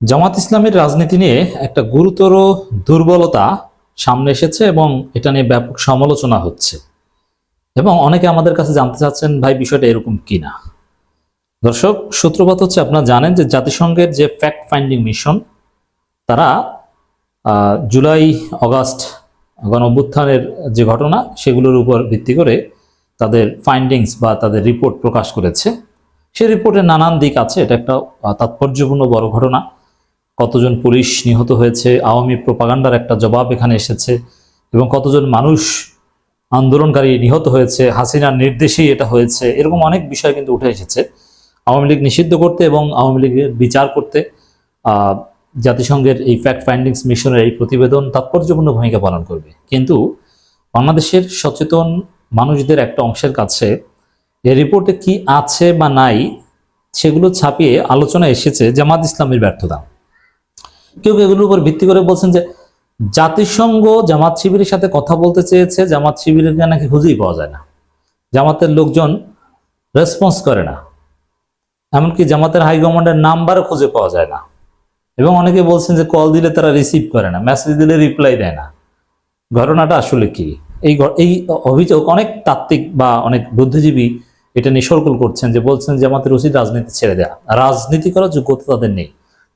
জামাত ইসলামের রাজনীতি নিয়ে একটা গুরুতর দুর্বলতা সামনে এসেছে এবং এটা নিয়ে ব্যাপক সমালোচনা হচ্ছে। এবং অনেকে আমাদের কাছে জানতে চাচ্ছেন, ভাই, বিষয়টা এরকম কিনা? দর্শক, সূত্রপাত হচ্ছে, আপনারা জানেন যে জাতিসংঘের যে ফ্যাক্ট ফাইন্ডিং মিশন তারা জুলাই অগাস্ট গণ অভ্যুত্থানের যে ঘটনা, সেগুলোর উপর ভিত্তি করে তাদের ফাইন্ডিংস বা তাদের রিপোর্ট প্রকাশ করেছে। সেই রিপোর্টে নানান দিক আছে, এটা একটা তাৎপর্যপূর্ণ বড় ঘটনা। কতজন পুলিশ নিহত হয়েছে, আওয়ামী প্রপাগান্ডার একটা জবাব এখানে এসেছে, এবং কতজন মানুষ আন্দোলনকারী নিহত হয়েছে, হাসিনার নির্দেশেই এটা হয়েছে, এরকম অনেক বিষয় কিন্তু উঠে এসেছে। আওয়ামী লীগ নিষিদ্ধ করতে এবং আওয়ামী লীগের বিচার করতে জাতিসংঘের এই ফ্যাক্ট ফাইন্ডিংস মিশনের এই প্রতিবেদন তাৎপর্যপূর্ণ ভূমিকা পালন করবে। কিন্তু বাংলাদেশের সচেতন মানুষদের একটা অংশের কাছে এই রিপোর্টে কি আছে বা নাই, সেগুলো ছাপিয়ে আলোচনা এসেছে জামাত ইসলামের ব্যর্থতা। কেউ এগুলোর উপর ভিত্তি করে বলছেন যে জাতিসংঘ জামাত শিবিরের সাথে কথা বলতে চেয়েছে, জামাত শিবিরের নাকি খুঁজেই পাওয়া যায় না। জামাতের লোকজন রেসপন্স করে না। এমনকি জামাতের হাইকমান্ডের নাম্বারও খুঁজে পাওয়া যায় না। এবং অনেকে বলছেন যে কল দিলে তারা রিসিভ করে না মেসেজ দিলে রিপ্লাই দেয় না। ঘটনাটা আসলে কি? এই এই অভিযোগ অনেক তাত্ত্বিক বা অনেক বুদ্ধিজীবী এটা নিয়ে করছেন যে বলছেন যে আমাদের উচিত রাজনীতি ছেড়ে দেয়া। রাজনীতি করার যোগ্যতা তাদের নেই।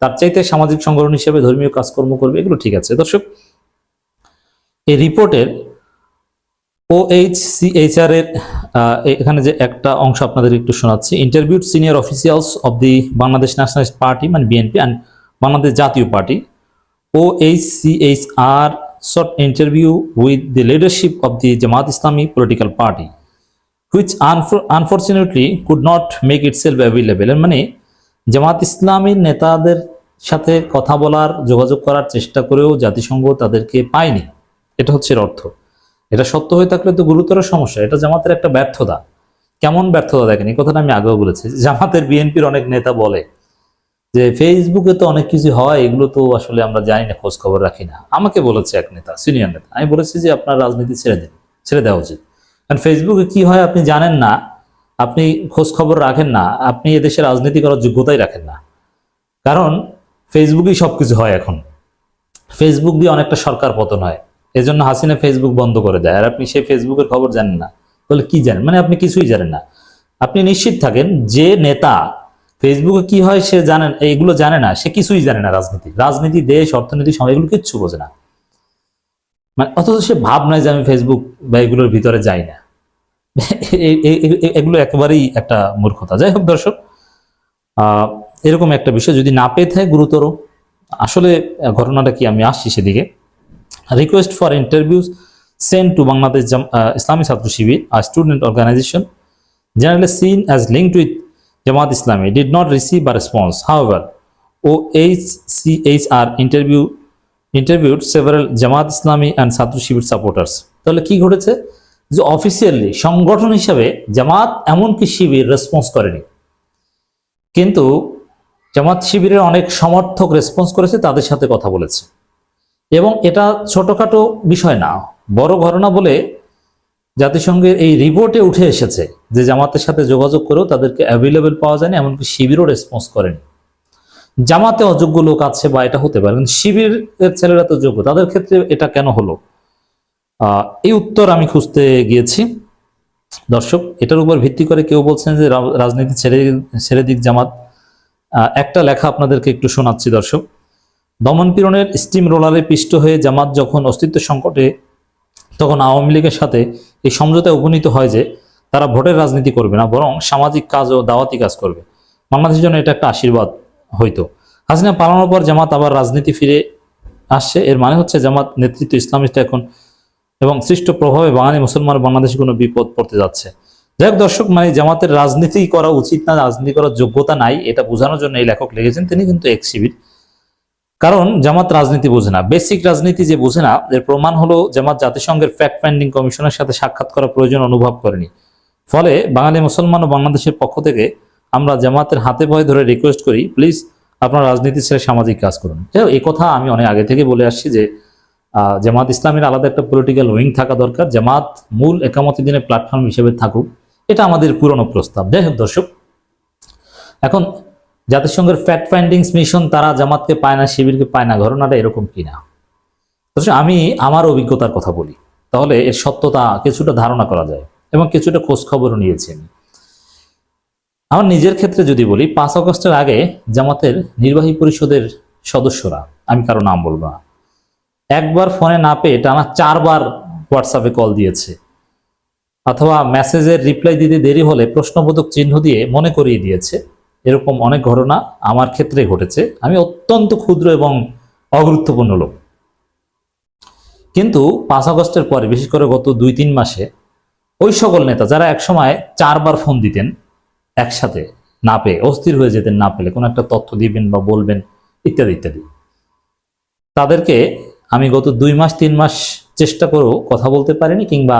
তার চাইতে সামাজিক সংগঠন হিসেবে ধর্মীয় কাজকর্ম করবে, এগুলো ঠিক আছে। দর্শক, এই রিপোর্টের O H C H R এর এখানে যে একটা অংশ আপনাদের একটু শোনাচ্ছি। Interviewed senior officials of the Bangladesh nationalist party মানে BNP and Bangladesh Jatiya party O H C H R short interview with the leadership of the Jamaat Islami political party which unfortunately could not make itself available মানে জামাত ইসলামীর নেতাদের সাথে কথা বলার, যোগাযোগ করার চেষ্টা করেও জাতিসংঘ তাদেরকে পায়নি। এটা হচ্ছে এর অর্থ। এটা সত্য হয়ে থাকলে তো গুরুতর সমস্যা। এটা জামাতের একটা ব্যর্থতা। কেমন ব্যর্থতা দেখেন? এই কথাটা আমি আগেও বলেছি। জামাতের বিএনপির অনেক নেতা বলে যে, ফেসবুকে তো অনেক কিছু হয়, এগুলো তো আসলে আমরা জানি না, খোঁজ খবর রাখি না। আমাকে বলেছে এক নেতা, সিনিয়র নেতা। আমি বলেছি যে, আপনার রাজনীতি ছেড়ে দিন, ছেড়ে দেওয়া উচিত। কারণ ফেসবুকে কি হয় আপনি জানেন না আপনি খোঁজ খবর রাখেন না, আপনি এদেশে রাজনীতি করার যোগ্যতাই রাখেন না। কারণ ফেসবুকেই সবকিছু হয় এখন। ফেসবুক দিয়ে অনেকটা সরকার পতন হয়। এজন্য হাসিনা ফেসবুক বন্ধ করে দেয়। আর আপনি সেই ফেসবুকের খবর জানেন না। বলে কি জানেন? মানে আপনি কিছুই জানেন না। আপনি নিশ্চিত থাকেন, যে নেতা ফেসবুকে কি হয় সে জানেন, এইগুলো জানে না, সে কিছুই জানে না রাজনীতি। রাজনীতি, দেশ, অর্থনীতি সমাজ এগুলো কিচ্ছু বোঝে না। মানে অথচ সে ভাব নয় যে আমি ফেসবুক বা এগুলোর ভিতরে যাই না। এগুলো একেবারেই একটা মূর্খতা। যাই হোক দর্শক এরকম একটা বিষয় যদি না পেয়ে থাকে গুরুতর, আসলে ঘটনাটা কি আমি আসছি সেদিকে। Request for interview sent to Bangladesh Islami Chhatra Shibir R student organisation general seen as link with Jamaat Islami did not receive a response however O H C H R interview interview several Jamaat Islami and Chhatra Shibir supporters তাহলে কি ঘটেছে? যে officially সংগঠন হিসাবে জামাত এমনকি শিবির response করেনি। কিন্তু জামাত শিবিরের অনেক সমর্থক রেসপন্স করেছে, তাদের সাথে কথা বলেছে। এবং এটা ছোটখাটো বিষয় না, বড় ঘটনা বলে জাতিসংঘের এই রিপোর্টে উঠে এসেছে যে জামাতের সাথে যোগাযোগ করেও তাদেরকে অ্যাভেলেবেল পাওয়া যায়নি, এমনকি শিবিরও রেসপন্স করেনি। জামাতে অযোগ্য লোক আছে বা এটা হতে পারে শিবিরের ছেলেরা তো যোগ্য, তাদের ক্ষেত্রে এটা কেন হলো? এই উত্তর আমি খুঁজতে গিয়েছি। দর্শক, এটার উপর ভিত্তি করে কেউ বলছেন যে রাজনীতি ছেড়ে ছেড়ে দিক জামাত। একটা লেখা আপনাদেরকে একটু শোনাচ্ছি দর্শক। দমন পীড়নের স্টিম রোলারে পিষ্ট হয়ে জামাত যখন অস্তিত্ব সংকটে, তখন আওয়ামী লীগের সাথে এই সমঝোতায় উপনীত হয় যে তারা ভোটের রাজনীতি করবে না, বরং সামাজিক কাজ ও দাওয়াতি কাজ করবে। বাংলাদেশের জন্য এটা একটা আশীর্বাদ হইতো। হাসিনা পালানোর পর জামাত আবার রাজনীতি ফিরে আসছে এর মানে হচ্ছে জামাত নেতৃত্ব ইসলামিস্ট এখন এবং সৃষ্ট প্রভাবে বাঙালি মুসলমান বাংলাদেশে কোনো বিপদ পড়তে যাচ্ছে। যাই হোক দর্শক মানে জামাতের রাজনীতি করা উচিত না, রাজনীতি করার যোগ্যতা নাই, এটা বোঝানোর জন্য এই লেখক লিখেছেন, তিনি কিন্তু এক শিবির কারণ জামাত রাজনীতি বোঝে না। বেসিক রাজনীতি যে বোঝে না, এর প্রমাণ হলো জামাত জাতিসংঘের ফ্যাক্ট ফাইন্ডিং কমিশনের সাথে সাক্ষাৎ করার প্রয়োজন অনুভব করেনি। ফলে বাঙালি মুসলমান ও বাংলাদেশের পক্ষ থেকে আমরা জামাতের হাতে ভয়ে ধরে রিকোয়েস্ট করি প্লিজ আপনার রাজনীতি ছেড়ে সামাজিক কাজ করুন। এই কথা আমি অনেক আগে থেকে বলে আসছি যে জামাত ইসলামের আলাদা একটা পলিটিক্যাল উইং থাকা দরকার। জামাত মূল একামতি দিনের প্ল্যাটফর্ম হিসেবে থাকুক। এটা আমাদের পুরনো প্রস্তাব। যাই হোক দর্শক, এখন জাতিসংঘের ফ্যাক্ট ফাইন্ডিংস মিশন তারা জামাতকে পায় না, শিবিরকে পায় না, ঘটনাটা এরকম কিনা? অথচ আমি আমার অভিজ্ঞতার কথা বলি। তাহলে এর সত্যতা কিছুটা ধারণা করা যায় এবং কিছুটা খোঁজ খবরও নিয়েছি আমি। আমার নিজের ক্ষেত্রে যদি বলি, পাঁচ আগস্টের আগে জামাতের নির্বাহী পরিষদের সদস্যরা, আমি কারও নাম বলব না একবার ফোনে না পেয়ে টানা চারবার হোয়াটসঅ্যাপে কল দিয়েছে। অথবা মেসেজের রিপ্লাই দিতে দেরি হলে প্রশ্নবোধক চিহ্ন দিয়ে মনে করিয়ে দিয়েছে। এরকম অনেক ঘটনা আমার ক্ষেত্রে ঘটেছে। আমি অত্যন্ত ক্ষুদ্র এবং অগুরুত্বপূর্ণ লোক। কিন্তু পাঁচ আগস্টের পরে, বিশেষ করে গত দুই তিন মাসে, ওই সকল নেতা যারা একসময় চারবার ফোন দিতেন একসাথে না পেয়ে, অস্থির হয়ে যেতেন না পেলে, কোনো একটা তথ্য দিবেন বা বলবেন, ইত্যাদি ইত্যাদি। তাদেরকে আমি গত দুই মাস, তিন মাস চেষ্টা করেও কথা বলতে পারিনি কিংবা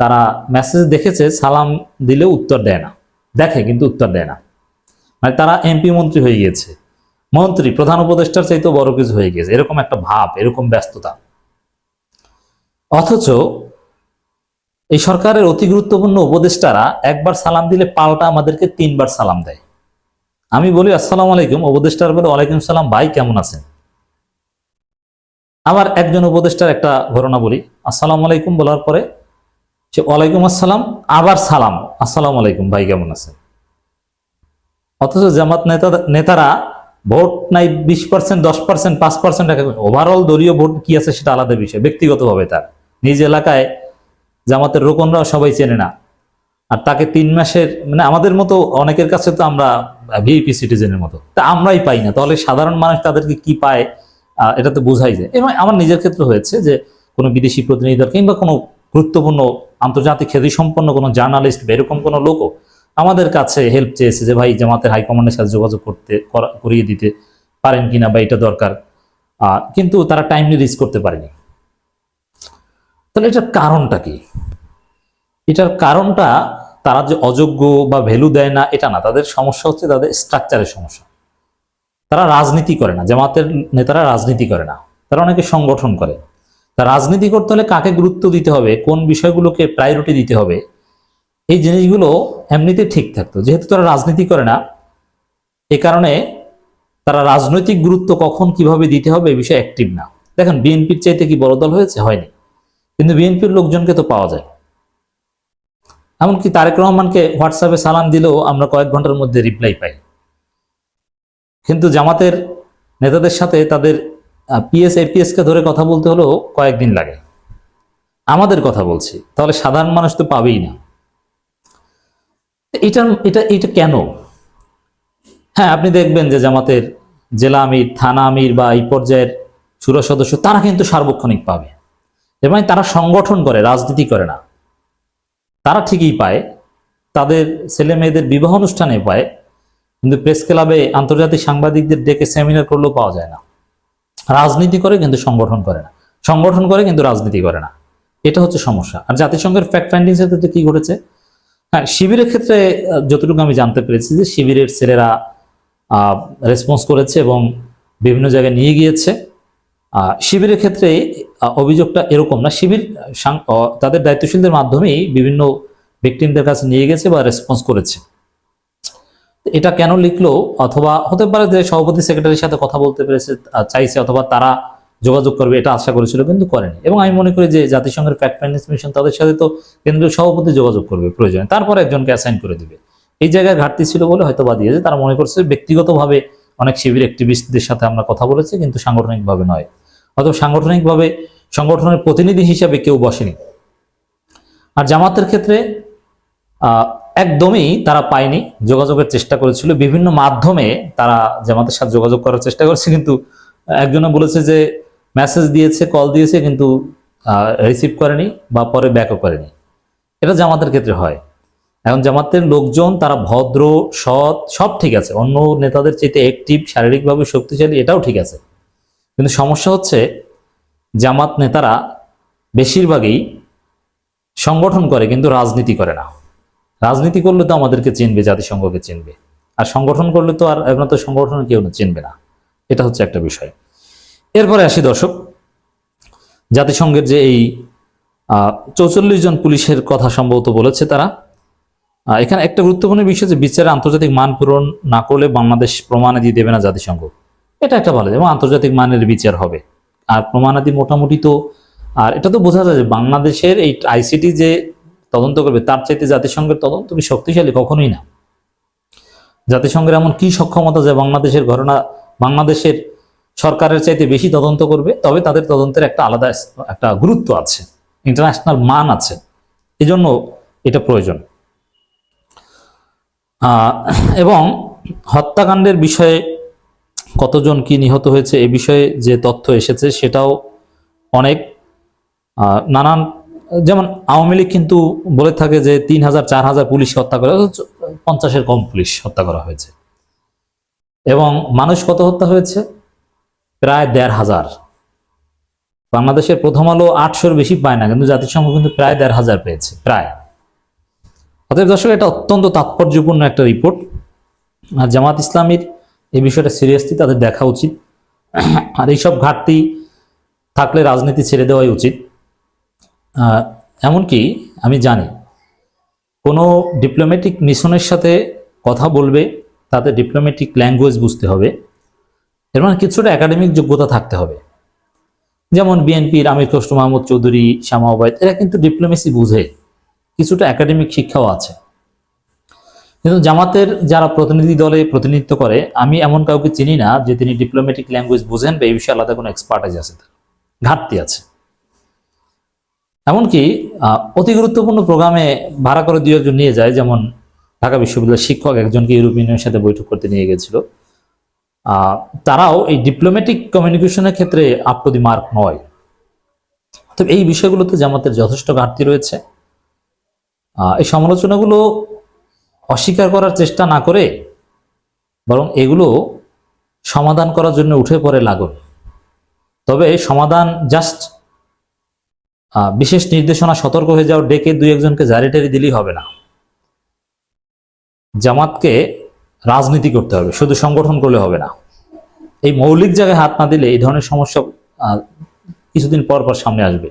তারা মেসেজ দেখেছে, সালাম দিলেও উত্তর দেয় না। দেখে কিন্তু উত্তর দেয় না। মানে তারা এমপি মন্ত্রী হয়ে গিয়েছে। মন্ত্রী, প্রধান উপদেষ্টার চাইতেও বড় কিছু হয়ে গেছে এরকম একটা ভাব, এরকম ব্যস্ততা। অথচ এই সরকারের অতি গুরুত্বপূর্ণ উপদেষ্টারা একবার সালাম দিলে পাল্টা আমাদেরকে তিনবার সালাম দেয়। আমি বলি, আসসালাম আলাইকুম। উপদেষ্টার বলে, ওয়ালাইকুম সালাম ভাই, কেমন আছেন? আবার একজন উপদেষ্টার একটা ঘটনা বলি। আসসালাম আলাইকুম বলার পরে সে ওয়ালাইকুম আসসালাম, আবার সালাম। আসসালাম আলাইকুম, ভাই কেমন আছেন? অথচ জামাত নেতা নেতারা ভোট নাই, বিশ পার্সেন্ট দশ পার্সেন্ট পাঁচ পার্সেন্ট ওভারঅল দলীয় ভোট কি আছে সেটা আলাদা বিষয়, ব্যক্তিগতভাবে তার। নিজ এলাকায় জামাতের রোকনরাও সবাই চেনে না। আর তাকে তিন মাসের মানে আমাদের মতো অনেকের কাছে তো আমরা ভিআইপি সিটিজেনের মতো। তা আমরাই পাই না। তাহলে সাধারণ মানুষ তাদেরকে কি পায়? এটা তো বোঝাই যায়। এবং আমার নিজের ক্ষেত্রে হয়েছে যে কোনো বিদেশি প্রতিনিধি দল কিংবা কোনো গুরুত্বপূর্ণ আন্তর্জাতিক খ্যাতি সম্পন্ন কোনো জার্নালিস্ট বা এরকম কোনো লোকও আমাদের কাছে হেল্প চেয়েছে যে, ভাই, জামাতের হাইকমান্ডের সাথে যোগাযোগ করতে করিয়ে দিতে পারেন কিনা বা এটা দরকার। কিন্তু তারা টাইমলি রিচ করতে পারেনি। তাহলে এটার কারণটা কি? এটার কারণটা তারা যে অযোগ্য বা ভ্যালু দেয় না, এটা না। তাদের সমস্যা হচ্ছে তাদের স্ট্রাকচারের সমস্যা। তারা রাজনীতি করে না, জামাতের নেতারা রাজনীতি করে না, তারা অনেকে সংগঠন করে। তা রাজনীতি করতে হলে কাকে গুরুত্ব দিতে হবে, কোন বিষয়গুলোকে প্রায়োরিটি দিতে হবে, এই জিনিসগুলো এমনিতে ঠিক থাকতো। যেহেতু তারা রাজনীতি করে না, এ কারণে তারা রাজনৈতিক গুরুত্ব কখন কীভাবে দিতে হবে এই বিষয়ে অ্যাক্টিভ না। দেখেন, বিএনপির চাইতে কি বড় দল হয়েছে? হয়নি। কিন্তু বিএনপির লোকজনকে তো পাওয়া যায়। এমনকি তারেক রহমানকে হোয়াটসঅ্যাপে সালাম দিলেও আমরা কয়েক ঘণ্টার মধ্যে রিপ্লাই পাই। কিন্তু জামাতের নেতাদের সাথে তাদের পিএস এপিএস কে ধরে কথা বলতে হলেও কয়েকদিন লাগে। আমাদের কথা বলছি, তাহলে সাধারণ মানুষ তো পাবেই না। এটা এটা এটা কেন? হ্যাঁ আপনি দেখবেন যে জামাতের জেলা আমির, থানা আমির বা এই পর্যায়ের সুরা সদস্য, তারা কিন্তু সার্বক্ষণিক পাবে। এবং তারা সংগঠন করে, রাজনীতি করে না। তারা ঠিকই পায়, তাদের ছেলে মেয়েদের বিবাহ অনুষ্ঠানে পায় কিন্তু প্রেস ক্লাবে আন্তর্জাতিক সাংবাদিকদের ডেকে সেমিনার করলেও পাওয়া যায় না। রাজনীতি করে কিন্তু সংগঠন করে না। সংগঠন করে কিন্তু রাজনীতি করে না। এটা হচ্ছে সমস্যা। আর জাতিসংঘের ফ্যাক্ট ফাইন্ডিংস এর ক্ষেত্রে কি ঘটেছে? হ্যাঁ শিবিরের ক্ষেত্রে যতটুকু আমি জানতে পেরেছি যে শিবিরের ছেলেরা রেসপন্স করেছে এবং বিভিন্ন জায়গায় নিয়ে গিয়েছে। শিবিরের ক্ষেত্রে অভিযোগটা এরকম না। শিবির তাদের দায়িত্বশীলদের মাধ্যমেই বিভিন্ন ভিকটিমদের কাছে নিয়ে গেছে বা রেসপন্স করেছে। এটা কেন লিখলো? অথবা হতে পারে যে সভাপতি সেক্রেটারির সাথে কথা বলতে পেরেছে চাইছে, অথবা তারা যোগাযোগ করবে, এটা আশা করেছিল, কিন্তু করেনি। এবং আমি মনে করি যে জাতিসংঘের ফ্যাক্ট ফাইন্যান্স মিশন তাদের সাথে তো কেন্দ্রীয় সভাপতি যোগাযোগ করবে, প্রয়োজনে। তারপরে একজনকে অ্যাসাইন করে দিবে। এই জায়গায় ঘাটতি ছিল বলে হয়তো বা দিয়েছে তারা মনে করছে ব্যক্তিগতভাবে অনেক শিবির অ্যাক্টিভিস্টদের সাথে আমরা কথা বলেছি, কিন্তু সাংগঠনিকভাবে নয়। অথবা সাংগঠনিকভাবে সংগঠনের প্রতিনিধি হিসাবে কেউ বসেনি। আর জামাতের ক্ষেত্রে একদমই তারা পায়নি, যোগাযোগের চেষ্টা করেছিল। বিভিন্ন মাধ্যমে তারা জামাতের সাথে যোগাযোগ করার চেষ্টা করেছে, কিন্তু একজনে বলেছে যে মেসেজ দিয়েছে কল দিয়েছে, কিন্তু রিসিভ করেনি বা পরে ব্যাকও করেনি। এটা জামাতের ক্ষেত্রে হয়। এখন জামাতের লোকজন, তারা ভদ্র, সৎ, সব ঠিক আছে। অন্য নেতাদের চাইতে অ্যাক্টিভ শারীরিকভাবে শক্তিশালী, এটাও ঠিক আছে। কিন্তু সমস্যা হচ্ছে, জামাত নেতারা বেশিরভাগই সংগঠন করে, কিন্তু রাজনীতি করে না। রাজনীতি করলে তো আমাদেরকে চিনবে, জাতিসংঘকে চিনবে। আর সংগঠন করলে তো আর আপনার তো সংগঠন কেউ চিনবে না। এটা হচ্ছে একটা বিষয়। এরপরে আসি দর্শক, জাতিসংঘের যে এই চৌচল্লিশ জন পুলিশের কথা সম্ভবত বলেছে তারা। এখানে একটা গুরুত্বপূর্ণ বিষয় যে বিচারে আন্তর্জাতিক মান পূরণ না করলে বাংলাদেশ প্রমাণাদি দেবে না জাতিসংঘ। এটা একটা ভালো, এবং আন্তর্জাতিক মানের বিচার হবে। আর প্রমাণাদি মোটামুটি তো, আর এটা তো বোঝা যায় যে বাংলাদেশের এই আইসিটি যে তদন্ত করবে, তার চাইতে জাতিসংঘের তদন্ত কি শক্তিশালী? কখনোই না। জাতিসংঘের এমন কি সক্ষমতা যে বাংলাদেশের ঘটনা, বাংলাদেশের সরকারের চাইতে বেশি তদন্ত করবে, তবে তাদের তদন্তের একটা আলাদা একটা গুরুত্ব আছে ইন্টারন্যাশনাল মান আছে। এজন্য এটা প্রয়োজন। এবং হত্যাকাণ্ডের বিষয়ে কতজন কি নিহত হয়েছে, এ বিষয়ে যে তথ্য এসেছে, সেটাও অনেক। নানান যেমন আওয়ামী লীগ কিন্তু বলে থাকে যে তিন হাজার, চার হাজার পুলিশ হত্যা করা পঞ্চাশের কম পুলিশ হত্যা করা হয়েছে। এবং মানুষ কত হত্যা হয়েছে? প্রায় দেড় হাজার। বাংলাদেশের প্রথম আলো আটশোর বেশি পায় না, কিন্তু জাতিসংঘ কিন্তু প্রায় দেড় হাজার পেয়েছে, প্রায়। অতএব দর্শক, এটা অত্যন্ত তাৎপর্যপূর্ণ একটা রিপোর্ট। আর জামাত ইসলামীর এই বিষয়টা সিরিয়াসলি তাদের দেখা উচিত। আর এইসব ঘাটতি থাকলে রাজনীতি ছেড়ে দেওয়াই উচিত। এমনকি আমি জানি কোনো ডিপ্লোম্যাটিক মিশনের সাথে কথা বলবে, তাতে ডিপ্লোম্যাটিক ল্যাঙ্গুয়েজ বুঝতে হবে। এর মানে কিছুটা একাডেমিক যোগ্যতা থাকতে হবে। যেমন বিএনপির আমির খসরু মাহমুদ চৌধুরী, শ্যামা ওবায়দ এরা কিন্তু ডিপ্লোমেসি বুঝে। কিছুটা একাডেমিক শিক্ষাও আছে। কিন্তু জামাতের যারা প্রতিনিধি দলে প্রতিনিধিত্ব করে, আমি এমন কাউকে চিনি না যে তিনি ডিপ্লোম্যাটিক ল্যাঙ্গুয়েজ বুঝেন বা এই বিষয়ে আলাদা কোনো এক্সপার্টাইজ আছে ঘাটতি আছে। এমনকি অতি গুরুত্বপূর্ণ প্রোগ্রামে ভাড়া করে দুই একজন নিয়ে যায়, যেমন ঢাকা বিশ্ববিদ্যালয়ের শিক্ষক একজনকে ইউরোপিয়ানের সাথে বৈঠক করতে নিয়ে গেছিল। তারাও এই ডিপ্লোম্যাটিক কমিউনিকেশনের ক্ষেত্রে আপদি মার্ক নয়। তো এই বিষয়গুলোতে জামাতের যথেষ্ট ঘাটতি রয়েছে। এই সমালোচনাগুলো অস্বীকার করার চেষ্টা না করে বরং এগুলো সমাধান করার জন্য উঠে পড়ে লাগুন। তবে সমাধান জাস্ট বিশেষ নির্দেশনা সতর্ক হয়ে যাও ডেকে দুই একজনকে জারিটারি দিলেই হবে না। জামাতকে রাজনীতি করতে হবে, শুধু সংগঠন করলে হবে না। এই মৌলিক জায়গায় হাত না দিলে এই ধরনের সমস্যা কিছুদিন পর পর সামনে আসবে।